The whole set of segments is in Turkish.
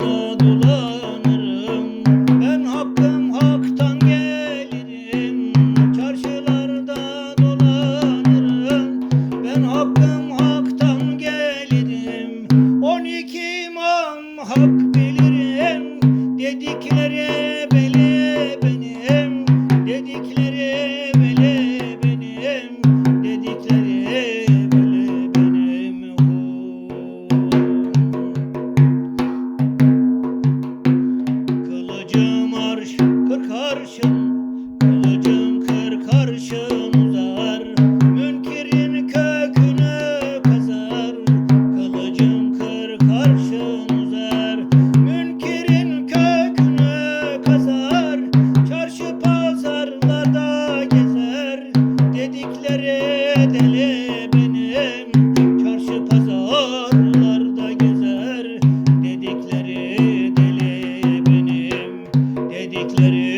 yolunda dolanırım. Ben hakkım haktan gelirim. Çarşılarda dolanırım. Ben hakkım haktan gelirim. On iki imam hak bilirim. Dediklere bele benim. Dediklere bilmedikleri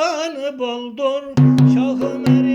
Şahım bol dur, şahım